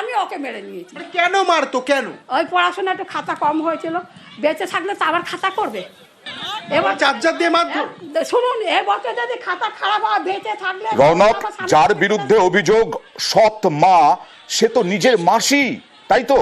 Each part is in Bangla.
আমি ওকে মেরে নিয়েছি। মানে কেন মারতো? কেন? ওই পড়াশোনা একটু খাতা কম হয়েছিল। বেঁচে থাকলে তো আবার খাতা করবে। এবার চার চার দিয়ে মারধর শুনুন এবছর যদি খাতা খারাপ হয় বেঁচে থাকলে রৌনক যার বিরুদ্ধে অভিযোগ সৎ মা সে তো নিজের মাসি তাই তো?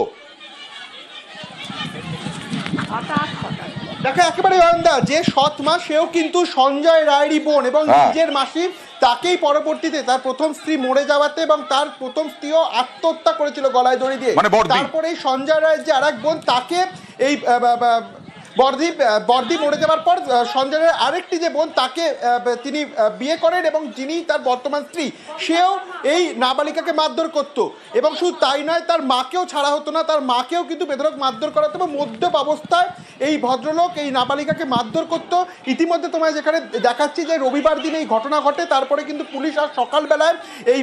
হঠাৎ হঠাৎ। দেখো একেবারে অয়ন্দা যে সৎ মা সেও কিন্তু সঞ্জয় রায়েরই বোন এবং হ্যাঁ। নিজের মাসি তাকেই পরবর্তীতে তার প্রথম স্ত্রী মরে যাওয়াতে এবং তার প্রথম স্ত্রীও আত্মহত্যা করেছিল গলায় দড়ি দিয়ে। মানে তারপরে সঞ্জয় রায়ের যে আরেক বোন তাকে এই বর্দি বর্দি মরে যাওয়ার পর আহ, সঞ্জয় রায়ের আরেকটি যে বোন তাকে তিনি বিয়ে করেন এবং যিনি তার বর্তমান স্ত্রী সেও এই নাবালিকাকে মারধর করতো। এবং শুধু তাই নয় তার মাকেও ছাড়া হতো না তার মাকেও কিন্তু বেধরক মারধর করা হতো এবং মদ্যপ অবস্থায় এই ভদ্রলোক এই নাবালিকাকে মারধর করতো। ইতিমধ্যে তোমায় যেখানে দেখাচ্ছি যে রবিবার দিন এই ঘটনা ঘটে তারপরে কিন্তু পুলিশ আজ সকালবেলায় এই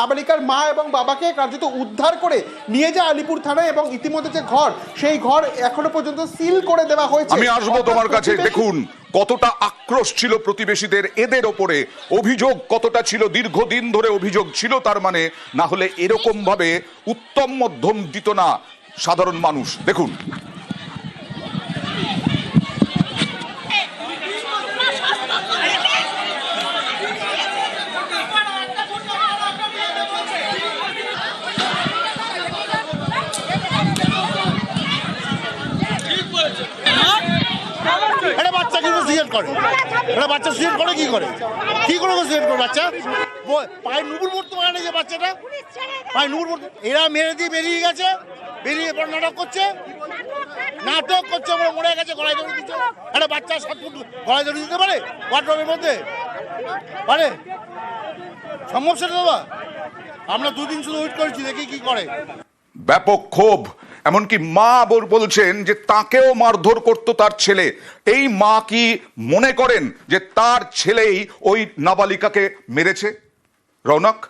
নাবালিকার মা এবং বাবাকে কার্যত উদ্ধার করে নিয়ে যায় আলিপুর থানায় এবং ইতিমধ্যে যে ঘর সেই ঘর এখনও পর্যন্ত সিল করে দেওয়া হয়েছে? আমি আসব তোমার কাছে। দেখুন কতটা আক্রোশ ছিল প্রতিবেশীদের। এদের ওপরে অভিযোগ কতটা ছিল? দীর্ঘদিন ধরে অভিযোগ ছিল তার মানে না হলে এরকম ভাবে উত্তম মধ্যম দিত না সাধারণ মানুষ। দেখুন একটা বাচ্চা কিন্তু সুইসাইড করে। বাচ্চা সুইসাইড করে, কি করে? কি করে সুইসাইড করে বাচ্চা? পায়ে নুপুর পড়তে পারে না যে বাচ্চাটা। পায়ে নুপুর পড়তে এরা মেরে দিয়ে বেরিয়ে গেছে, বেরিয়ে পর নাটক করছে। নাটক করছে আমরা মরে গেছে, গলায় দড়ি দিচ্ছে একটা বাচ্চা সাত গলায় দিতে পারে? ওয়ার্ড্রপের মধ্যে? পারে? সম্ভব সেটা বাবা আমরা দুদিন শুধু ওয়েট করেছি, দেখি কি করে। ব্যাপক ক্ষোভ। এমনকি মা বল- বলছেন যে তাকেও মারধর করতো তার ছেলে। এই মা কি মনে করেন যে তার ছেলেই ওই নাবালিকাকে মেরেছে? রৌনক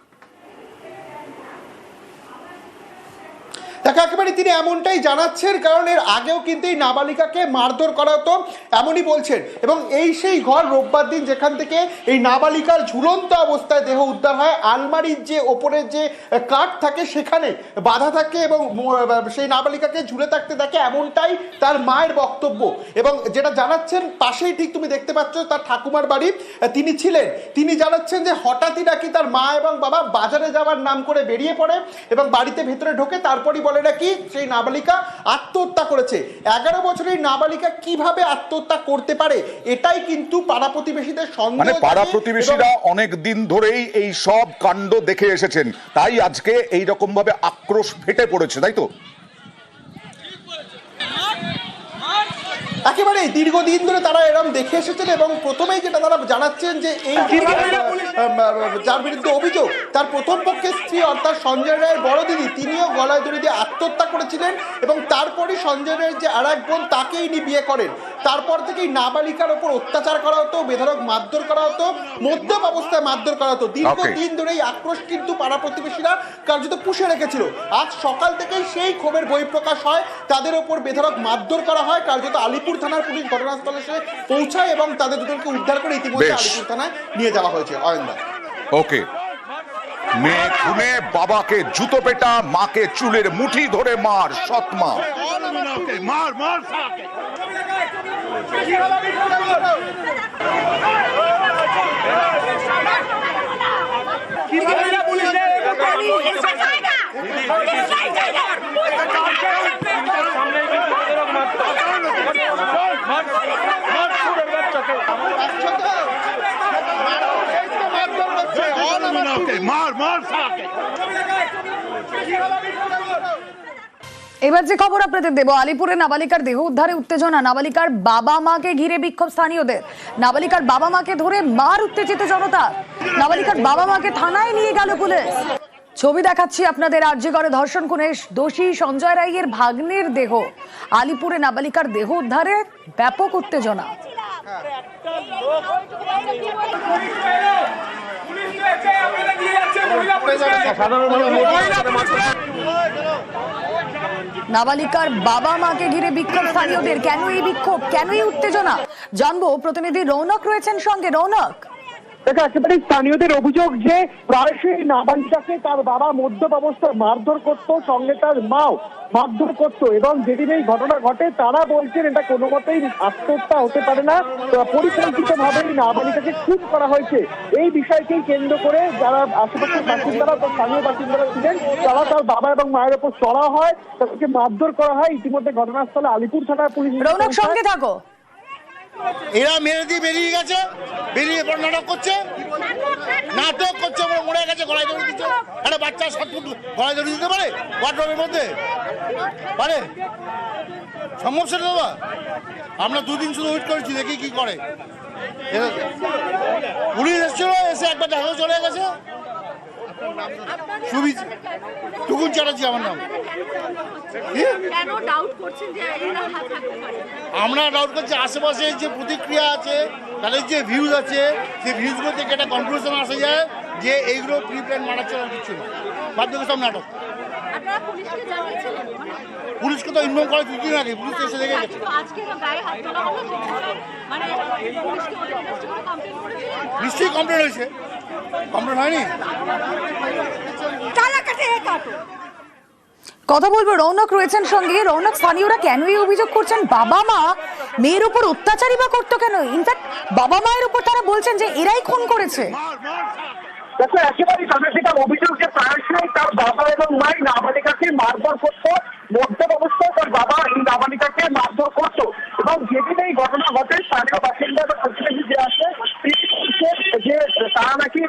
একেবারে তিনি এমনটাই জানাচ্ছেন, কারণ এর আগেও কিন্তু এই নাবালিকাকে মারধর করা হতো, এমনই বলছেন। এবং এই সেই ঘর রোববার দিন যেখান থেকে এই নাবালিকার ঝুলন্ত অবস্থায় দেহ উদ্ধার হয়, আলমারির যে ওপরের যে কাঠ থাকে সেখানে বাধা থাকে এবং সেই নাবালিকাকে ঝুলে থাকতে দেখে এমনটাই তার মায়ের বক্তব্য। এবং যেটা জানাচ্ছেন পাশেই ঠিক তুমি দেখতে পাচ্ছ তার ঠাকুমার বাড়ি, তিনি ছিলেন। তিনি জানাচ্ছেন যে হঠাৎই নাকি তার মা এবং বাবা বাজারে যাওয়ার নাম করে বেরিয়ে পড়ে এবং বাড়িতে ভেতরে ঢোকে, তারপরই বলে নাকি? সেই নাবালিকা আত্মহত্যা করেছে। এগারো বছরের নাবালিকা কীভাবে আত্মহত্যা করতে পারে? এটাই কিন্তু পাড়া প্রতিবেশীদের সন্দেহ মানে পাড়া প্রতিবেশীরা অনেক দিন ধরেই এই সব কাণ্ড দেখে এসেছেন। তাই আজকে এই রকম ভাবে আক্রোশ ফেটে পড়েছে তাই তো? একেবারে দীর্ঘদিন ধরে তারা এরকম দেখে এসেছেন এবং প্রথমেই যেটা তারা জানাচ্ছেন যে এই যার বিরুদ্ধে অভিযোগ তার প্রথম পক্ষের স্ত্রী অর্থাৎ সঞ্জয় রায়ের বড় দিদি তিনিও গলায় দড়ি দিয়ে আত্মহত্যা করেছিলেন এবং তারপরই সঞ্জয় রায়ের যে আর এক বোন তাকেই ইনি বিয়ে করেন। তারপর থেকেই নাবালিকার ওপর অত্যাচার করা হতো বেধরক মারধর করা হতো মধ্যম অবস্থায় মারধর করা হতো। দীর্ঘদিন ধরে এই আক্রোশ কিন্তু পাড়া প্রতিবেশীরা কার্যত পুষে রেখেছিল। আজ সকাল থেকেই সেই ক্ষোভের বহিঃপ্রকাশ হয় তাদের ওপর বেধরক মারধর করা হয় কার্যত আলিপুর থানার পুলিশ ঘটনাস্থলে এসে পৌঁছায় এবং তাদের দুজনকে উদ্ধার করে ইতিমধ্যে। আলিপুর থানায় নিয়ে যাওয়া হয়েছে। অয়ন্দা। ওকে। মেয়ে খুনে বাবাকে জুতো পেটা মাকে চুলের মুঠি ধরে মার সৎ মা মার মার মার মার এবার যে খবর আপনাদের দেব, আলিপুরে নাবালিকার দেহ উদ্ধারে উত্তেজনা। নাবালিকার বাবা মাকে ঘিরে বিক্ষোভ স্থানীয়দের। নাবালিকার বাবা মাকে ধরে মার উত্তেজিত জনতা। নাবালিকার বাবা মাকে থানায় নিয়ে গেল পুলিশ। ছবি দেখাচ্ছি আপনাদের করে ধর্ষণ খুনে দোষী সঞ্জয় রায়ের ভাগ্নের দেহ। আলিপুরে নাবালিকার দেহ উদ্ধারে ব্যাপক উত্তেজনা। নাবালিকার বাবা মাকে ঘিরে বিক্ষোভ স্থানীয়দের। কেন এই বিক্ষোভ? কেন এই উত্তেজনা? জানব। প্রতিনিধি রৌনক রয়েছেন সঙ্গে। রৌনক? দেখো একেবারে স্থানীয়দের অভিযোগ যে প্রায়শই নাবালিকাকে তার বাবা মদ্যপ অবস্থায় মারধর করতো, সঙ্গে তার মাও মারধর করতো। এবং যেদিন এই ঘটনা ঘটে, তারা বলছেন এটা কোনো মতেই আত্মহত্যা হতে পারে না। পরিকল্পিত ভাবে নাবালিকাকে খুন করা হয়েছে। এই বিষয়কেই কেন্দ্র করে যারা আশেপাশের বাসিন্দারা বা স্থানীয় বাসিন্দারা ছিলেন, তারা তার বাবা এবং মায়ের ওপর চড়া হয়, তাদেরকে মারধর করা হয়। ইতিমধ্যে ঘটনাস্থলে আলিপুর থানার পুলিশ সঙ্গে থাকো। এরা মেরে দিয়ে বেরিয়ে গেছে, বেরিয়ে পর নাটক করছে। নাটক করছে মরে গেছে, গলায় ধরে দিচ্ছে। একটা বাচ্চা সাত ফুট গলায় ধরে দিতে পারে ওয়ার্ড্রপের মধ্যে? পারে? সম্ভব সেটা বাবা আমরা দুদিন শুধু ওয়েট করেছি, দেখি কি করে। পুলিশ এসেছিল, এসে একবার দেখা চলে গেছে। সুবিধ। টুকুন চ্যাটার্জি, আমার নাম। আমরা ডাউট করছি, আশেপাশে যে প্রতিক্রিয়া আছে, তাদের যে ভিউজ আছে, সেই ভিউজগুলো থেকে একটা কনক্লুশন আসা যায় যে এইগুলো প্রি প্ল্যান মারা চলার কিছু না। সব নাটক। পুলিশকে তো ইনফর্ম করে দুদিন আগে পুলিশ এসে দেখে গেছে। নিশ্চয়ই কমপ্লেন হয়েছে। কমপ্লেন হয়নি তালা কাটে কাটো। কথা বলব রৌনক রয়েছেন সঙ্গে। রৌনক স্থানীয়রা কেন এই অভিযোগ করছেন? বাবা মা মেয়ের উপর অত্যাচারই বা করতো কেন? ইনফ্যাক্ট বাবা মায়ের উপর তারা বলছেন যে এরাই খুন করেছে। দেখো একেবারে তাদের যেটা অভিযোগ যে প্রায়শই তার বাবা এবং মাই নাবালিকাকে মারধর করতো। মধ্যম অবস্থায় তার বাবা এই নাবালিকাকে মারধর করতো। এবং যেদিন এই ঘটনা ঘটে, স্থানীয় বাসিন্দা বা প্রতিবেশী যে আছে যে তারা নাকি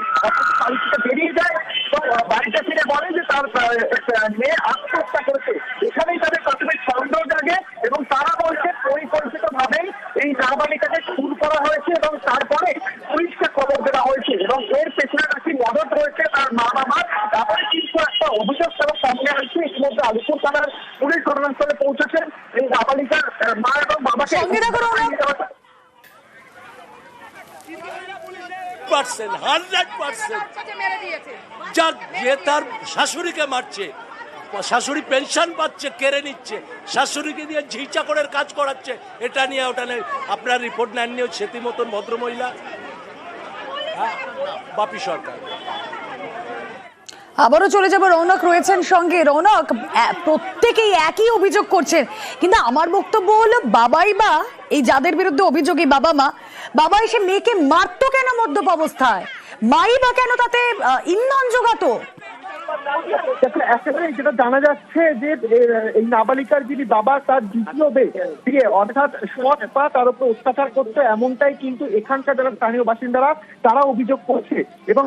বাড়ি থেকে বেরিয়ে যায় তো বাড়িতে ফিরে বলে যে তার মেয়ে আত্মহত্যা করেছে। এখানেই তাদের প্রাথমিক সন্দেহ জাগে এবং তারা বলছে পরিকল্পিত ভাবেই এই নাবালিকাকে খুন করা হয়েছে এবং তারপরে পুলিশকে খবর দেওয়া হয়েছে এবং এর পেছনে নাকি মদত রয়েছে তার মা বাবার তারপরে কিন্তু একটা অভিযোগ তারা সামনে আসছে ইতিমধ্যে আলিপুর থানার পুলিশ ঘটনাস্থলে পৌঁছেছেন এই নাবালিকার আহ, মা যার যে তার শাশুড়িকে মারছে শাশুড়ি পেনশন পাচ্ছে কেড়ে নিচ্ছে শাশুড়িকে দিয়ে ঝি চাকরের কাজ করাচ্ছে এটা নিয়ে ওটা নিয়ে আপনার রিপোর্ট নেননি সেতি মতন ভদ্রমহিলা? হ্যাঁ, বাপি সরকার। আবারও চলে যাব রৌনক রয়েছেন সঙ্গে। রৌনক প্রত্যেকেই একই অভিযোগ করছেন। কিন্তু আমার বক্তব্য হলো বাবাই বা এই যাদের বিরুদ্ধে অভিযোগ এই বাবা মা বাবা এসে মেয়েকে মারতো কেন মদ্যপ অবস্থায়? মাই বা কেন তাতে ইন্ধন দেখো, যেটা জানা যাচ্ছে যে এই নাবালিকার যিনি বাবা, তার দ্বিতীয় অর্থাৎ সৎ পা তার উপর অত্যাচার করতো, এমনটাই কিন্তু এখানকার যারা স্থানীয় বাসিন্দারা তারা অভিযোগ করছে। এবং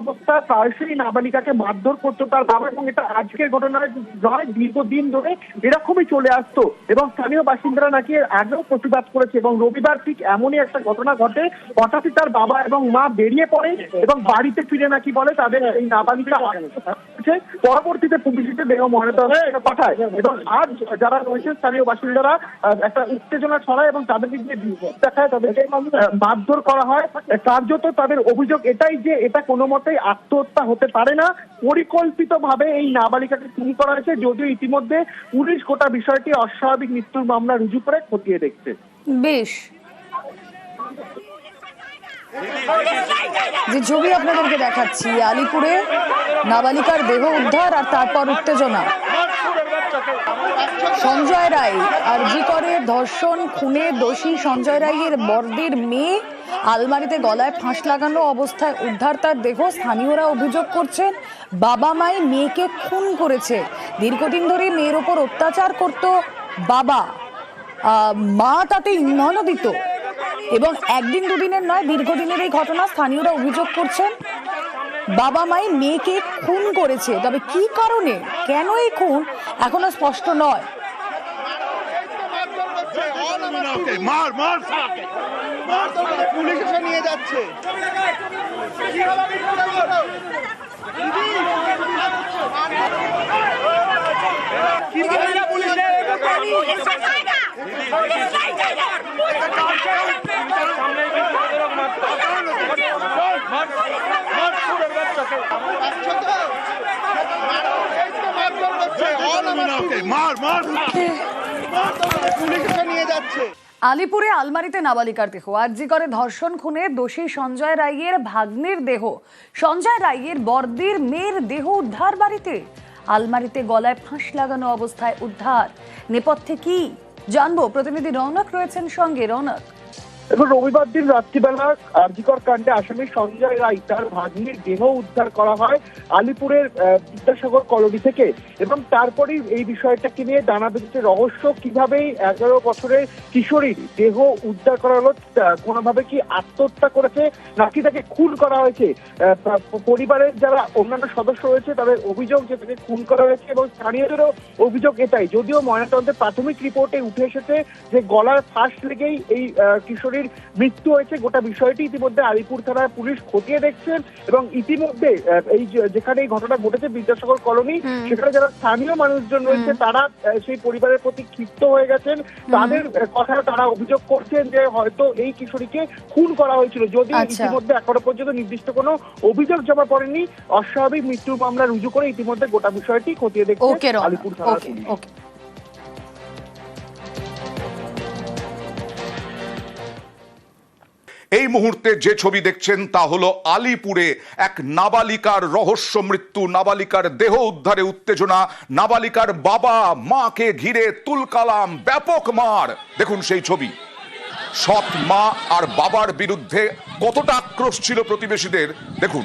অবস্থা প্রায়শই নাবালিকাকে মারধর করতো তার বাবা, এবং এটা আজকের নয়, দীর্ঘদিন ধরে এরকমই চলে আসতো। এবং স্থানীয় বাসিন্দারা নাকি আগেও প্রতিবাদ করেছে, এবং রবিবার ঠিক এমনই একটা ঘটনা ঘটে, হঠাৎই তার বাবা এবং মা বেরিয়ে পড়ে, এবং বাড়িতে ফিরে নাকি বলে তাদের এই নাবালিকা হচ্ছে, পরবর্তীতে পুলিশে দেহ এটা পাঠায়। এবং আজ যারা রয়েছে স্থানীয় বাসিন্দারা একটা উত্তেজনা ছড়ায় এবং তাদেরকে যে দেখায়, তাদেরকে মারধর করা হয়, কার্যত তাদের অভিযোগ এটাই যে এটা কোনো মতেই আত্মহত্যা হতে পারে না। পরিকল্পিত ভাবে এই নাবালিকাকে খুন করা হয়েছে, যদিও ইতিমধ্যে পুলিশ গোটা বিষয়টি অস্বাভাবিক মৃত্যুর মামলা রুজু করে খতিয়ে দেখছে। বেশ। যে ছবি আপনাদেরকে দেখাচ্ছি, আলিপুরে নাবালিকার দেহ উদ্ধার আর তারপর উত্তেজনা। সঞ্জয় রায়, আরজি করে ধর্ষণ, খুনে দোষী সঞ্জয় রায়ের বর্দির মেয়ে আলমারিতে গলায় ফাঁস লাগানো অবস্থায় উদ্ধার তার দেহ। স্থানীয়রা অভিযোগ করছেন, বাবা মাই মেয়েকে খুন করেছে। দীর্ঘদিন ধরে মেয়ের ওপর অত্যাচার করত বাবা। মা তাতে ইন্ধনও দিত। এবং একদিন দুদিনের নয় দীর্ঘদিনের এই ঘটনা স্থানীয়রা অভিযোগ করছেন বাবা মাই মেয়েকে খুন করেছে। তবে কি কারণে? কেন এই খুন? এখনও স্পষ্ট নয়। পুলিশ এসে নিয়ে যাচ্ছে। পুলিশ এসে নিয়ে যাচ্ছে আলিপুরে আলমারিতে নাবালিকার দেহ। আরজি করে ধর্ষণ খুনে দোষী সঞ্জয় রাইয়ের ভাগ্নের দেহ। সঞ্জয় রাইয়ের বর্দির মেয়ের দেহ উদ্ধার বাড়িতে। আলমারিতে গলায় ফাঁস লাগানো অবস্থায় উদ্ধার। নেপথ্যে কি? জানব। প্রতিনিধি রৌনক রয়েছেন সঙ্গে। রৌনক। এবং রবিবার দিন রাত্রিবেলা আরজিকর কাণ্ডে আসামি সঞ্জয় রায় তার ভাগ্নির দেহ উদ্ধার করা হয় আলিপুরের বিদ্যাসাগর কলোনি থেকে এবং তারপরেই এই বিষয়টাকে নিয়ে জানা বেঁধেছে রহস্য। কীভাবে এগারো বছরের কিশোরীর দেহ উদ্ধার করা হলো কোনোভাবে কি আত্মহত্যা করেছে নাকি তাকে খুন করা হয়েছে? পরিবারের যারা অন্যান্য সদস্য রয়েছে তাদের অভিযোগ যে তাকে খুন করা হয়েছে এবং স্থানীয়দেরও অভিযোগ এটাই। যদিও ময়নাতদন্তের প্রাথমিক রিপোর্টে উঠে এসেছে যে গলার ফাঁস লেগেই এই আহ, কিশোরীর মৃত্যু হয়েছে গোটা বিষয়টি ইতিমধ্যে আলিপুর থানার পুলিশ খতিয়ে দেখছেন এবং ইতিমধ্যে এই যেখানে এই ঘটনা ঘটেছে বিদ্যাসাগর কলোনি সেখানে যারা স্থানীয় মানুষজন রয়েছে তারা সেই পরিবারের প্রতি ক্ষিপ্ত হয়ে গেছেন। তাদের কথা তারা অভিযোগ করছেন যে হয়তো এই কিশোরীকে খুন করা হয়েছিল। যদিও আচ্ছা। ইতিমধ্যে এখনও পর্যন্ত নির্দিষ্ট কোনো অভিযোগ জমা পড়েনি। অস্বাভাবিক মৃত্যুর মামলা রুজু করে ইতিমধ্যে গোটা বিষয়টি খতিয়ে দেখছে আলিপুর থানার ওকে পুলিশ। এই মুহূর্তে যে ছবি দেখছেন তা হলো আলিপুরে এক নাবালিকার রহস্য মৃত্যু, নাবালিকার দেহ উদ্ধারে উত্তেজনা, নাবালিকার বাবা মাকে ঘিরে তুলকালাম ব্যাপক মার। দেখুন সেই ছবি। সৎ মা আর বাবার বিরুদ্ধে কতটা আক্রোশ ছিল প্রতিবেশীদের, দেখুন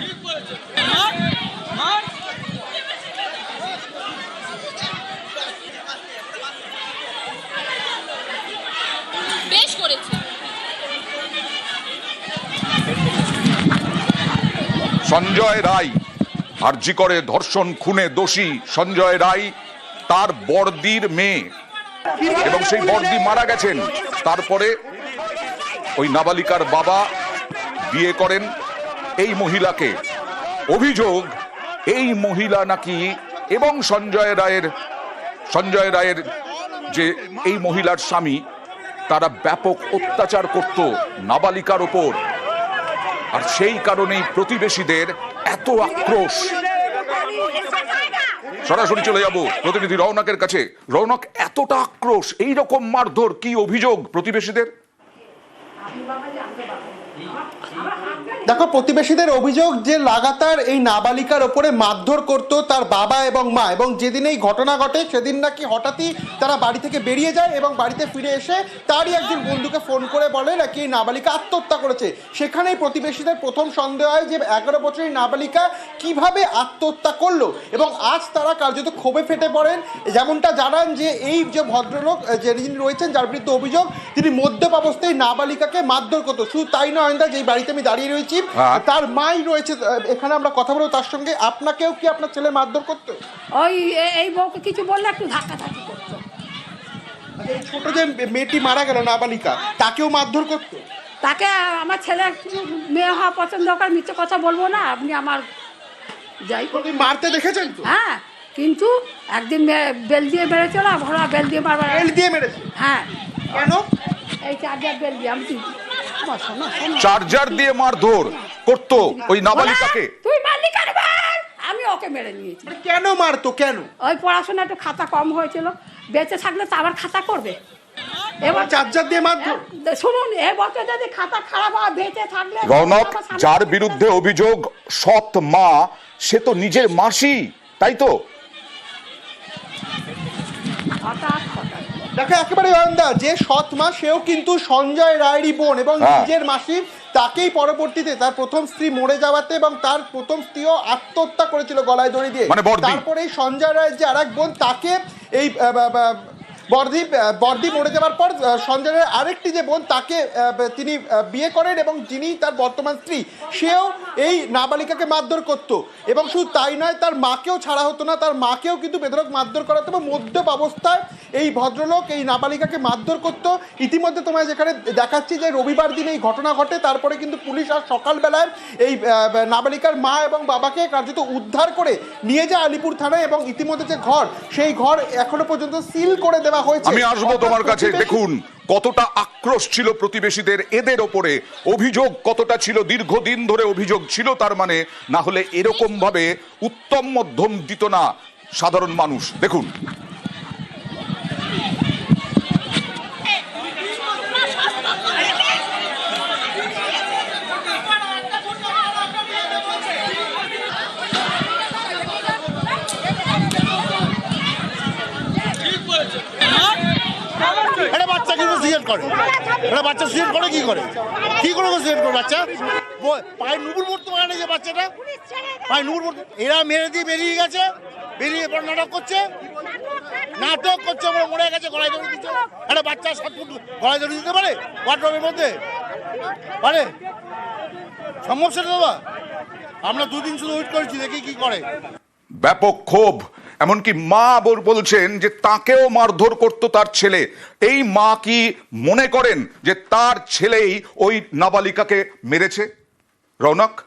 বেশ করেছে সঞ্জয় রায়। আরজি করে ধর্ষণ খুনে দোষী সঞ্জয় রায়, তার বর্দির মেয়ে। এবং সেই বর্দি মারা গেছেন। তারপরে ওই নাবালিকার বাবা বিয়ে করেন এই মহিলাকে। অভিযোগ, এই মহিলা নাকি এবং সঞ্জয় রায়ের সঞ্জয় রায়ের যে এই মহিলার স্বামী, তারা ব্যাপক অত্যাচার করত নাবালিকার ওপর। আর সেই কারণেই প্রতিবেশীদের এত আক্রোশ। সরাসরি চলে যাব প্রতিনিধি রৌনকের কাছে। রৌনক এতটা আক্রোশ, এইরকম মারধর কি অভিযোগ প্রতিবেশীদের? দেখো, প্রতিবেশীদের অভিযোগ যে লাগাতার এই নাবালিকার ওপরে মারধর করত তার বাবা এবং মা, এবং যেদিন এই ঘটনা ঘটে, সেদিন নাকি হঠাৎই তারা বাড়ি থেকে বেরিয়ে যায় এবং বাড়িতে ফিরে এসে তারই একজন বন্ধুকে ফোন করে বলে নাকি এই নাবালিকা আত্মহত্যা করেছে। সেখানেই প্রতিবেশীদের প্রথম সন্দেহ হয় যে এগারো বছরের নাবালিকা কীভাবে আত্মহত্যা করল, এবং আজ তারা কার্যত ক্ষোভে ফেটে পড়েন। যেমনটা জানান যে এই যে ভদ্রলোক যে যিনি রয়েছেন, যার বিরুদ্ধে অভিযোগ, তিনি মদ্যপ অবস্থায় নাবালিকাকে মারধর করতো। শুধু তাই নয় যে যেই বাড়িতে আমি দাঁড়িয়ে রয়েছি হ্যাঁ। তার মাই রয়েছে এখানে আমরা কথা বলব তার সঙ্গে। আপনাকেও কি আপনার ছেলে মারধর করতো? ওই এই বউকে কিছু বললে একটু ধাক্কা ধাক্কি করতো এই ছোট যে মেয়েটি মারা গেল নাবালিকা তাকেও মারধর করতো? তাকে আমার ছেলে মেয়ে হওয়া পছন্দ করে মিথ্যে কথা বলব না আপনি আমার যাই। মারতে দেখেছেন তো? হ্যাঁ কিন্তু একদিন বেল দিয়ে মেরেছিল ঘোড়া বেল দিয়ে মারবার বেল দিয়ে মেরেছে? হ্যাঁ। কেন? এই চার্জার বেল দিয়ে আমি চার্জার দিয়ে মারধর করতো ওই নাবালিকাকে। তুই মারলি কেন বল? আমি ওকে মেরে নিয়েছি। মানে কেন মারতো কেন? ওই পড়াশোনা একটু খাতা কম হয়েছিল। বেঁচে থাকলে তো আবার খাতা করবে। এবার চার্জার দিয়ে মারধর? শুনুন এ বছর যদি খাতা খারাপ হয় বেঁচে থাকলে রৌনক যার বিরুদ্ধে অভিযোগ সৎ মা সে তো নিজের মাসি তাই তো? হঠাৎ দেখো একেবারে অন্দা যে সৎ মা সেও কিন্তু সঞ্জয় রায়েরই বোন এবং হ্যাঁ। নিজের মাসির তাকেই পরবর্তীতে তার প্রথম স্ত্রী মরে যাওয়াতে এবং তার প্রথম স্ত্রীও আত্মহত্যা করেছিল গলায় দড়ি দিয়ে। মানে তারপরে সঞ্জয় রায়ের যে আরেক বোন তাকে এই আহ, বা- বা- বর্দি আহ, বর্দি মরে যাওয়ার পর সঞ্জয়ের আরেকটি যে বোন তাকে তিনি বিয়ে করেন এবং যিনি তার বর্তমান স্ত্রী সেও এই নাবালিকাকে মারধর করত। এবং শুধু তাই নয় তার মাকেও ছাড়া হতো না তার মাকেও কিন্তু বেদরক মারধর করা হতো এবং মদ্যপ অবস্থায় এই ভদ্রলোক এই নাবালিকাকে মারধর করতো। ইতিমধ্যে তোমায় যেখানে দেখাচ্ছি যে রবিবার দিন এই ঘটনা ঘটে তারপরে কিন্তু পুলিশ আর সকালবেলায় এই নাবালিকার মা এবং বাবাকে কার্যত উদ্ধার করে নিয়ে যায় আলিপুর থানায় এবং ইতিমধ্যে যে ঘর সেই ঘর এখনও পর্যন্ত সিল করে দেওয়া হয়েছে। আমি আসব তোমার কাছে। দেখুন কতটা আক্রোশ ছিল প্রতিবেশীদের এদের ওপরে। অভিযোগ কতটা ছিল দীর্ঘদিন ধরে অভিযোগ ছিল তার মানে না হলে এরকম ভাবে উত্তম মধ্যম দিত না সাধারণ মানুষ। দেখুন। করে? একটা বাচ্চা সুইসাইড করে কি করে? কি করে সুইসাইড করে বাচ্চা? পায়ে নুপুর পড়তে পারে না যে বাচ্চাটা? পায়ে নুপুর পড়তে। এরা মেরে দিয়ে বেরিয়ে গেছে, বেরিয়ে এরপর নাটক করছে। নাটক করছে আমরা মরে গেছে, গলায় ধরে দিচ্ছে। একটা বাচ্চা শট ফুট গলায় ধরে দিতে পারে? ওয়ার্ড্রপের মধ্যে? পারে? সম্ভব সেটা বাবা আমরা দুদিন শুধু ওয়েট করেছি, দেখি কি করে। ব্যাপক ক্ষোভ এমনকি মা বল- বলছেন যে তাকেও মারধর করত তার ছেলে। এই মা কি মনে করেন যে তার ছেলেই ওই নাবালিকাকে মেরেছে? রৌনক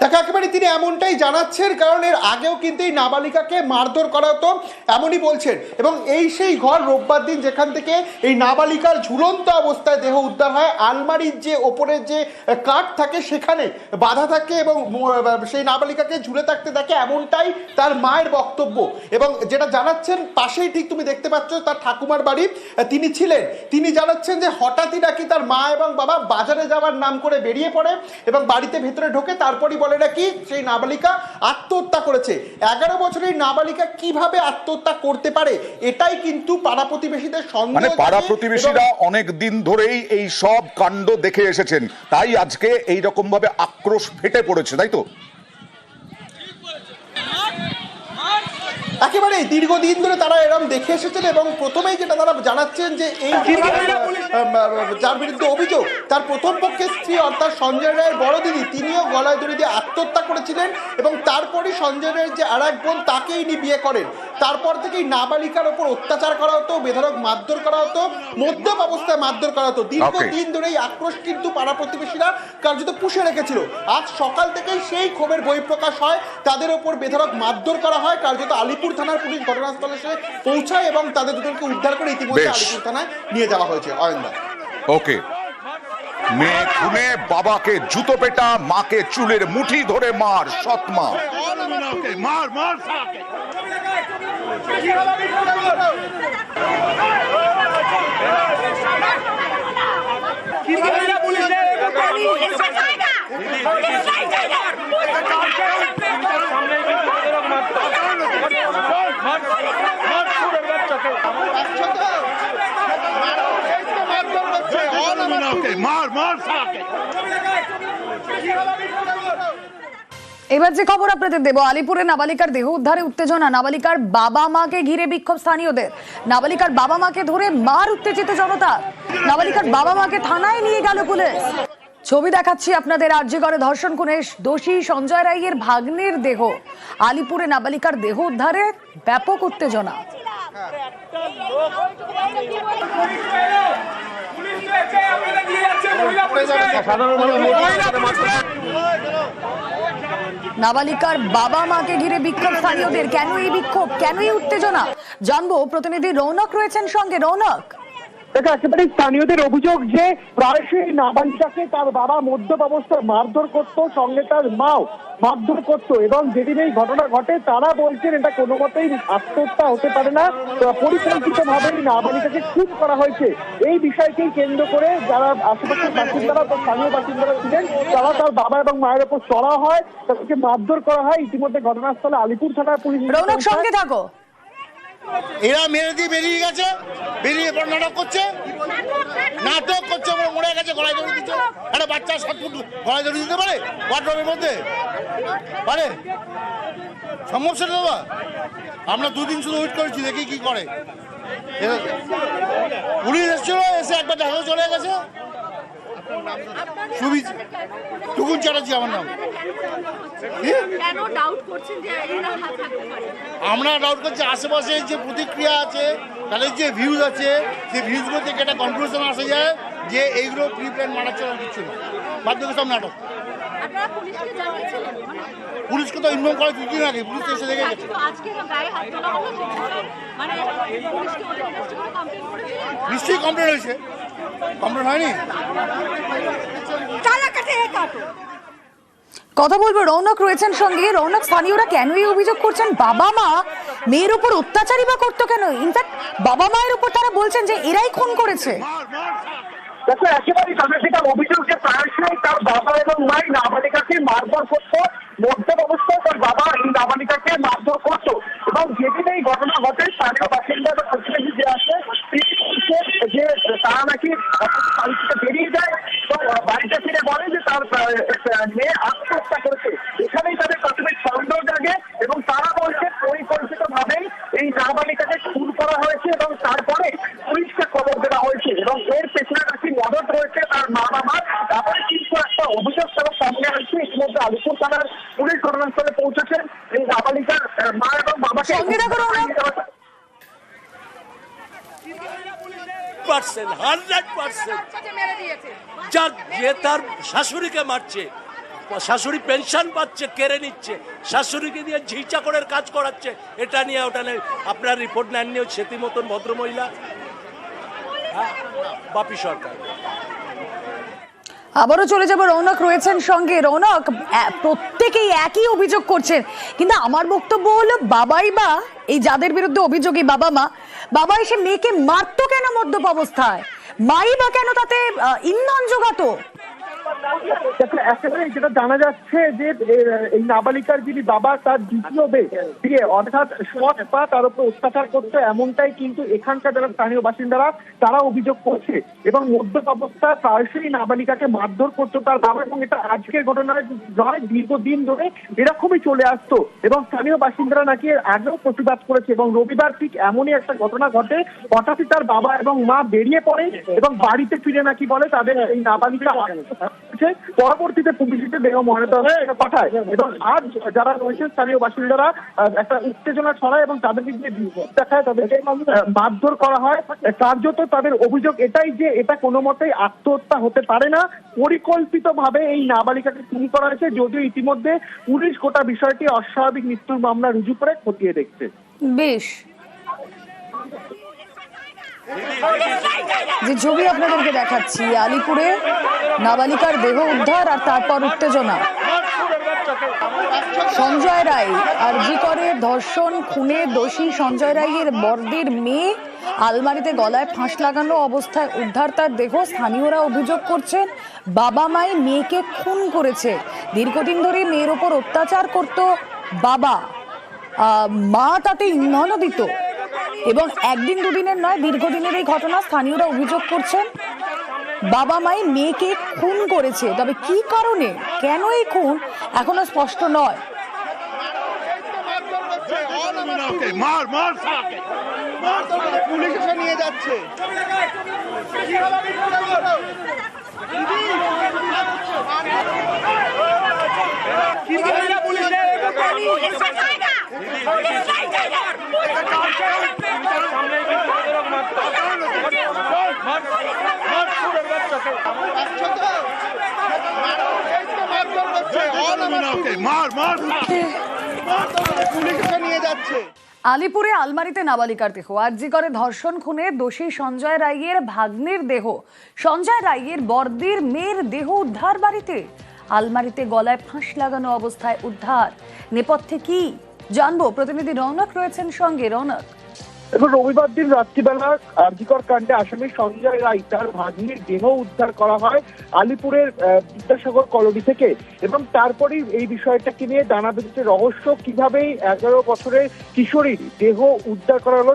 দেখো, একেবারে তিনি এমনটাই জানাচ্ছেন, কারণ এর আগেও কিন্তু এই নাবালিকাকে মারধর করা হতো, এমনই বলছেন। এবং এই সেই ঘর রোববার দিন যেখান থেকে এই নাবালিকার ঝুলন্ত অবস্থায় দেহ উদ্ধার হয়, আলমারির যে ওপরের যে কাঠ থাকে সেখানে বাধা থাকে এবং সেই নাবালিকাকে ঝুলে থাকতে দেখে এমনটাই তার মায়ের বক্তব্য। এবং যেটা জানাচ্ছেন, পাশেই ঠিক তুমি দেখতে পাচ্ছ তার ঠাকুমার বাড়ি, তিনি ছিলেন। তিনি জানাচ্ছেন যে হঠাৎই নাকি তার মা এবং বাবা বাজারে যাওয়ার নাম করে বেরিয়ে পড়ে এবং বাড়িতে ভেতরে ঢোকে, তারপরই বলে নাকি সেই নাবালিকা আত্মহত্যা করেছে। এগারো বছরের নাবালিকা কীভাবে আত্মহত্যা করতে পারে? এটাই কিন্তু পাড়া প্রতিবেশীদের সন্দেহ মানে পাড়া প্রতিবেশীরা অনেক দিন ধরেই এই সব কাণ্ড দেখে এসেছেন। তাই আজকে এই রকম ভাবে আক্রোশ ফেটে পড়েছে তাই তো? একেবারে দীর্ঘদিন ধরে তারা এরকম দেখে এসেছেন এবং প্রথমেই যেটা তারা জানাচ্ছেন যে এই যার বিরুদ্ধে অভিযোগ তার প্রথম পক্ষের স্ত্রী অর্থাৎ সঞ্জয় রায়ের বড় দিদি তিনিও গলায় দড়ি দিয়ে আত্মহত্যা করেছিলেন এবং তারপরে সঞ্জয় রায়ের যে আর এক বোন তাকেই ইনি বিয়ে করেন। তারপর থেকেই নাবালিকার ওপর অত্যাচার করা হতো বেধরক মারধর করা হতো মধ্যম অবস্থায় মারধর করা হতো। দীর্ঘদিন ধরে এই আক্রোশ কিন্তু পাড়া প্রতিবেশীরা কার্যত পুষে রেখেছিল। আজ সকাল থেকেই সেই ক্ষোভের বহিঃপ্রকাশ হয় তাদের ওপর বেধরক মারধর করা হয় কার্যত আলিপুর থানার পুলিশ ঘটনাস্থলে এসে পৌঁছায় এবং তাদের দুজনকে উদ্ধার করে ইতিমধ্যে। আলিপুর থানায় নিয়ে যাওয়া হয়েছে। অয়ন্দা। ওকে। মেয়ে খুনে বাবাকে জুতো পেটা মাকে চুলের মুঠি ধরে মার সৎ মা মার মার এবার যে খবর আপনাদের দেব, আলিপুরে নাবালিকার দেহ উদ্ধারে উত্তেজনা। নাবালিকার বাবা মাকে ঘিরে বিক্ষোভ স্থানীয়দের। নাবালিকার বাবা মাকে ধরে মার উত্তেজিত জনতা। নাবালিকার বাবা মাকে থানায় নিয়ে গেল পুলিশ। ছবি দেখাচ্ছি আপনাদের আর্যগড়ে ধর্ষণ খুনে দোষী সঞ্জয় রায়ের ভাগ্নের দেহ। আলিপুরে নাবালিকার দেহ উদ্ধারে ব্যাপক উত্তেজনা। নাবালিকার বাবা মাকে ঘিরে বিক্ষোভ স্থানীয়দের। কেন এই বিক্ষোভ? কেন এই উত্তেজনা? জানব প্রতিনিধি রৌনক রয়েছেন সঙ্গে। রৌনক। দেখো, একেবারে স্থানীয়দের অভিযোগ যে প্রায়শই নাবালিকাকে তার বাবা মধ্যম অবস্থায় মারধর করতো, সঙ্গে তার মাও মারধর করতো এবং যেদিন এই ঘটনা ঘটে, তারা বলছেন এটা কোনো মতেই আত্মহত্যা হতে পারে না। পরিকল্পিত ভাবে নাবালিকাকে খুন করা হয়েছে। এই বিষয়কেই কেন্দ্র করে যারা আশেপাশের বাসিন্দারা বা স্থানীয় বাসিন্দারা ছিলেন, তারা তার বাবা এবং মায়ের ওপর চড়া হয়, তাদেরকে মারধর করা হয়। ইতিমধ্যে ঘটনাস্থলে আলিপুর থানার পুলিশ সঙ্গে থাকো। এরা মেরে দিয়ে বেরিয়ে গেছে, বেরিয়ে এরপর নাটক করছে। নাটক করছে আমরা মরে গেছে, গলায় ধরে দিচ্ছে একটা বাচ্চা শট ফুট গলায় ধরে দিতে পারে? ওয়ার্ড্রপের মধ্যে? পারে? সমস্যা বাবা আমরা দুদিন শুধু ওয়েট করেছি, দেখি কি করে। পুলিশ এসেছিল, এসে একবার দেখা চলে গেছে। সুবি টুকুন চ্যাটার্জি, আমার নাম। আমরা ডাউট করছি, আশেপাশে যে প্রতিক্রিয়া আছে, তাদের যে ভিউজ আছে, সেই ভিউজগুলো থেকে একটা কনক্লুশন আসা যায় যে এইগুলো প্রি প্ল্যান মারা চলা কিছু না বাধ্য সব নাটক। পুলিশকে তো ইনফর্ম করে দুদিন আগে, পুলিশ এসে দেখে গেছে। নিশ্চয়ই কমপ্লেন হয়েছে। কমপ্লেন হয়নি? চালা কাটে কাটো। কথা বলব রৌনক রয়েছেন সঙ্গে। রৌনক স্থানীয়রা কেন এই অভিযোগ করছেন? বাবা মা মেয়ের উপর অত্যাচারই বা করতো কেন? ইনফ্যাক্ট বাবা মায়ের উপর তারা বলছেন যে এরাই খুন করেছে। দেখো একেবারে তাদের যেটা অভিযোগ যে প্রায়শই তার বাবা এবং মাই নাবালিকাকে মারধর করতো মধ্যম অবস্থায় তার বাবা এই নাবালিকাকে মারধর করতো এবং যেদিন এই ঘটনা ঘটে স্থানীয় বাসিন্দা বা পৌঁছেছেন এই নাবালিকার আহ, মা এবং বাবাকে সঙ্গে রাখো রৌনক। Percent hundred percent. যার যে তার শাশুড়িকে মারছে শাশুড়ি পেনশন পাচ্ছে কেড়ে নিচ্ছে শাশুড়িকে দিয়ে ঝি চাকরের কাজ করাচ্ছে এটা নিয়ে ওটা নিয়ে আপনার রিপোর্ট নেননি ওই সেতি মতন ভদ্রমহিলা? হ্যাঁ, বাপি সরকার। আবারও চলে যাব রৌনক রয়েছেন সঙ্গে। রৌনক প্রত্যেকেই একই অভিযোগ করছেন। কিন্তু আমার বক্তব্য হলো বাবাই বা এই যাদের বিরুদ্ধে অভিযোগী বাবা মা বাবা এসে মেয়েকে মারতো কেন মদ্যপ অবস্থায়? মাই বা কেন তাতে ইন্ধন যোগাতো? একেবারে যেটা জানা যাচ্ছে যে এই নাবালিকার যিনি বাবা, তার দ্বিতীয় বিয়ে, অর্থাৎ তার উপর অত্যাচার করতো এমনটাই কিন্তু এখানকার যারা স্থানীয় বাসিন্দারা তারা অভিযোগ করছে। এবং মদ্যপ অবস্থায় প্রায়শই নাবালিকাকে মারধর করতো তার বাবা, এবং এটা আজকের ঘটনা নয় দীর্ঘদিন ধরে এরকমই চলে আসতো। এবং স্থানীয় বাসিন্দারা নাকি আগেও প্রতিবাদ করেছে, এবং রবিবার ঠিক এমনই একটা ঘটনা ঘটে, হঠাৎই তার বাবা এবং মা বেরিয়ে পড়ে, এবং বাড়িতে ফিরে নাকি বলে তাদের এই নাবালিকা হচ্ছে পরবর্তীতে পুলিশে দেহ ময়নাতদন্তে পাঠায়। এবং আজ যারা রয়েছেন স্থানীয় বাসিন্দারা একটা উত্তেজনা ছড়ায় এবং তাদেরকে যে দেখায়, তাদেরকে মারধর করা হয়, কার্যত তাদের অভিযোগ এটাই যে এটা কোনো মতেই আত্মহত্যা হতে পারে না। পরিকল্পিত ভাবে এই নাবালিকাকে খুন করা হয়েছে, যদিও ইতিমধ্যে পুলিশ গোটা বিষয়টি অস্বাভাবিক, মৃত্যুর মামলা রুজু করে খতিয়ে দেখছে। বেশ। যে ছবি আপনাদেরকে দেখাচ্ছি, আলিপুরে নাবালিকার দেহ উদ্ধার আর তারপর উত্তেজনা। সঞ্জয় রায় আরজি করে ধর্ষণ, খুনে দোষী সঞ্জয় রায়ের বর্দির মেয়ে আলমারিতে গলায় ফাঁস লাগানো অবস্থায় উদ্ধার তার দেহ। স্থানীয়রা অভিযোগ করছেন, বাবা মাই মেয়েকে খুন করেছে। দীর্ঘদিন ধরে মেয়ের ওপর অত্যাচার করত বাবা। মা তাতে ইন্ধনও দিত। এবং একদিন দুদিনের নয় দীর্ঘদিনের এই ঘটনা স্থানীয়রা অভিযোগ করছেন বাবা মাই মেয়েকে খুন করেছে। তবে কি কারণে? কেন এই খুন? এখনও স্পষ্ট নয়। পুলিশ এসে নিয়ে যাচ্ছে। আলিপুরে আলমারিতে নাবালিকার দেহ। আরজি করে ধর্ষণ খুনে দোষী সঞ্জয় রায়ের ভাগ্নের দেহ। সঞ্জয় রায়ের বর্দির মেয়ের দেহ উদ্ধার বাড়িতে। আলমারিতে গলায় ফাঁস লাগানো অবস্থায় উদ্ধার। নেপথ্যে কি? জানব। প্রতিনিধি রৌনক রয়েছেন সঙ্গে। রৌনক এখন রবিবার দিন রাত্রিবেলা আর্জিকর কাণ্ডে আসামি সঞ্জয় রায় তার ভাগ্নির দেহ উদ্ধার করা হয় আলিপুরের বিদ্যাসাগর কলোনি থেকে। এবং তারপরেই এই বিষয়টাকে নিয়ে জানা বেঁধেছে রহস্য কীভাবে এগারো বছরের কিশোরীর দেহ উদ্ধার করা হলো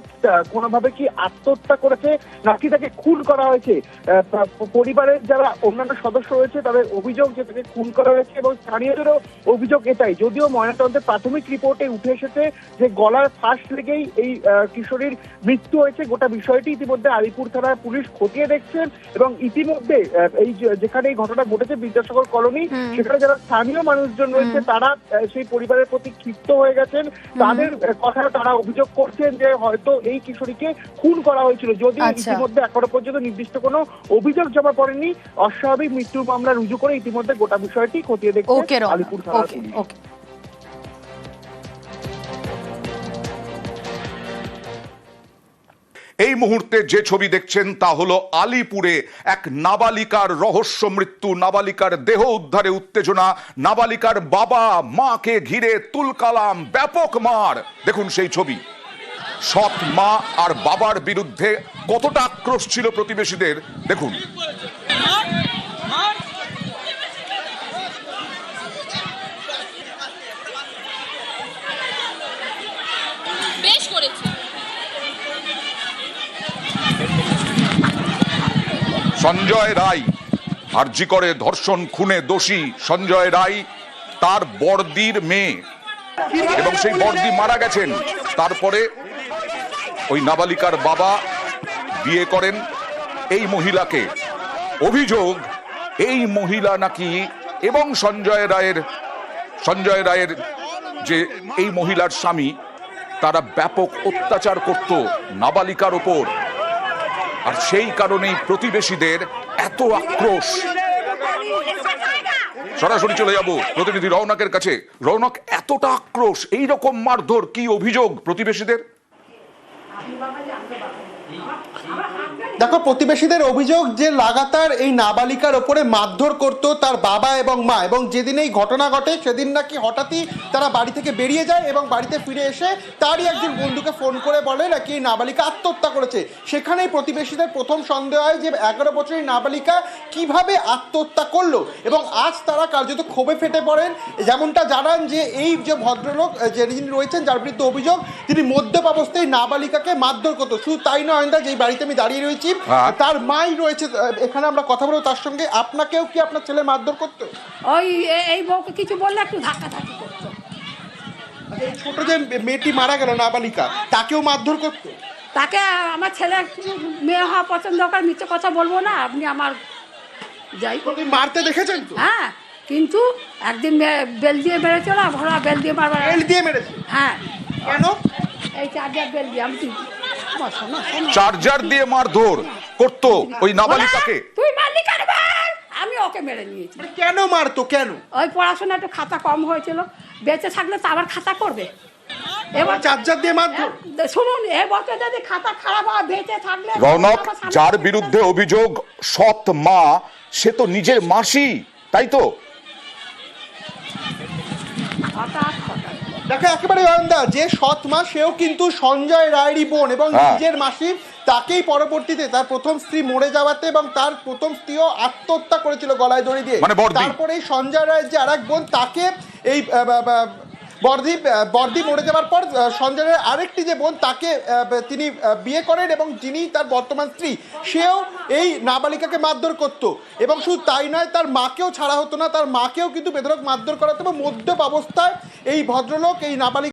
কোনোভাবে কি আত্মহত্যা করেছে নাকি তাকে খুন করা হয়েছে? পরিবারের যারা অন্যান্য সদস্য রয়েছে তাদের অভিযোগ যে তাকে খুন করা হয়েছে এবং স্থানীয়দেরও অভিযোগ এটাই। যদিও ময়নাতদন্তের প্রাথমিক রিপোর্টে উঠে এসেছে যে গলার ফাঁস লেগেই এই আহ, কিশোরীর মৃত্যু হয়েছে গোটা বিষয়টি ইতিমধ্যে আলিপুর থানার পুলিশ খতিয়ে দেখছেন এবং ইতিমধ্যে এই যেখানে এই ঘটনা ঘটেছে বিদ্যাসাগর কলোনি সেখানে যারা স্থানীয় মানুষজন রয়েছে তারা সেই পরিবারের প্রতি ক্ষিপ্ত হয়ে গেছেন। তাদের কথা তারা অভিযোগ করছেন যে হয়তো এই কিশোরীকে খুন করা হয়েছিল। যদিও আচ্ছা। ইতিমধ্যে এখনও পর্যন্ত নির্দিষ্ট কোনো অভিযোগ জমা পড়েনি। অস্বাভাবিক মৃত্যুর মামলা রুজু করে ইতিমধ্যে গোটা বিষয়টি খতিয়ে দেখছে আলিপুর থানার পুলিশ। এই মুহূর্তে যে ছবি দেখছেন তা হলো আলিপুরে এক নাবালিকার রহস্য মৃত্যু, নাবালিকার দেহ উদ্ধারে উত্তেজনা, নাবালিকার বাবা মাকে ঘিরে তুলকালাম ব্যাপক মার। দেখুন সেই ছবি। সৎ মা আর বাবার বিরুদ্ধে কতটা আক্রোশ ছিল প্রতিবেশীদের, দেখুন। সঞ্জয় রায়। আরজি করে ধর্ষণ খুনে দোষী সঞ্জয় রায়, তার বর্দির মেয়ে। এবং সেই বর্দি মারা গেছেন। তারপরে ওই নাবালিকার বাবা বিয়ে করেন এই মহিলাকে। অভিযোগ, এই মহিলা নাকি এবং সঞ্জয় রায়ের সঞ্জয় রায়ের যে এই মহিলার স্বামী, তারা ব্যাপক অত্যাচার করত নাবালিকার ওপর। আর সেই কারণেই প্রতিবেশীদের এত আক্রোশ। সরাসরি চলে যাব প্রতিনিধি রৌনকের কাছে। রৌনক এতটা আক্রোশ, এইরকম মারধর কি অভিযোগ প্রতিবেশীদের? দেখো, প্রতিবেশীদের অভিযোগ যে লাগাতার এই নাবালিকার ওপরে মারধর করত তার বাবা এবং মা, এবং যেদিন এই ঘটনা ঘটে সেদিন নাকি হঠাৎই তারা বাড়ি থেকে বেরিয়ে যায় এবং বাড়িতে ফিরে এসে তারই একজন বন্ধুকে ফোন করে বলে নাকি এই নাবালিকা আত্মহত্যা করেছে। সেখানেই প্রতিবেশীদের প্রথম সন্দেহ হয় যে এগারো বছরের নাবালিকা কীভাবে আত্মহত্যা করল, এবং আজ তারা কার্যত ক্ষোভে ফেটে পড়েন। যেমনটা জানান যে এই যে ভদ্রলোক যিনি রয়েছেন, যার বিরুদ্ধে অভিযোগ, তিনি মদ্যপ অবস্থায় নাবালিকাকে মারধর করতো। শুধু তাই নয় যেই বাড়িতে আমি দাঁড়িয়ে রয়েছি হ্যাঁ। তার মাই রয়েছে এখানে আমরা কথা বলব তার সঙ্গে আপনাকেও কি আপনার ছেলে মারধর করতো? ওই এই বউকে কিছু বললে একটু ধাক্কা ধাক্কি করতো। আচ্ছা, এই ছোট যে মেয়েটি মারা গেল নাবালিকা তাকেও মারধর করতো? তাকে আমার ছেলে মেয়ে হওয়া পছন্দ করে মিথ্যে কথা বলব না আপনি আমার যাই মারতে দেখেছেন তো? হ্যাঁ কিন্তু একদিন বেল দিয়ে মেরেছিল ঘোড়া বেল দিয়ে মারবার বেল দিয়ে মেরেছে? হ্যাঁ। কেন? এই চার্জার বেল দিয়ে আমি চার্জার দিয়ে মারধর করতো ওই নাবালিকাকে। তুই মারলি কেন? আমি ওকে মেরে নিয়েছি। কেন মারতো কেন? ওই পড়াশোনা একটু খাতা কম হয়েছিল। বেঁচে থাকলে তো আবার খাতা করবে। এবার চার্জার দিয়ে মারধর শুনুন এ বছর যদি খাতা খারাপ হয় বেঁচে থাকলে রৌনক যার বিরুদ্ধে অভিযোগ সৎ মা সে তো নিজের মাসি তাই তো? হঠাৎ হঠাৎ। দেখো একেবারে অয়নদা যে সৎ মা সেও কিন্তু সঞ্জয় রায়েরই বোন এবং হ্যাঁ। নিজের মাসি তাকেই পরবর্তীতে তার প্রথম স্ত্রী মরে যাওয়াতে এবং তার প্রথম স্ত্রীও আত্মহত্যা করেছিল গলায় দড়ি দিয়ে। মানে তারপরে সঞ্জয় রায়ের যে আরেক বোন তাকে এই বর্দি বর্দীপ বর্দি মরে যাওয়ার পর সঞ্জয়ের আরেকটি যে বোন, তাকে তিনি বিয়ে করেন এবং যিনি তার বর্তমান স্ত্রী, সেও এই নাবালিকাকে মারধর করত। এবং শুধু তাই নয়, তার মাকেও ছাড়া হতো না, তার মাকেও কিন্তু বেদরক মারধর করা হতো এবং মধ্যপ অবস্থায় এই ভদ্রলোক, এই নাবালিকা